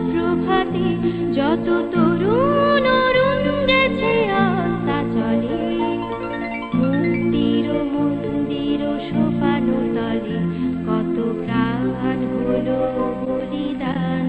সুপ্রভাতে যত তরুণ অরুণ গেছে আস্থা চলে মুক্তির মন্দির সোপানো তলে কত প্রাণ হলো বলিদান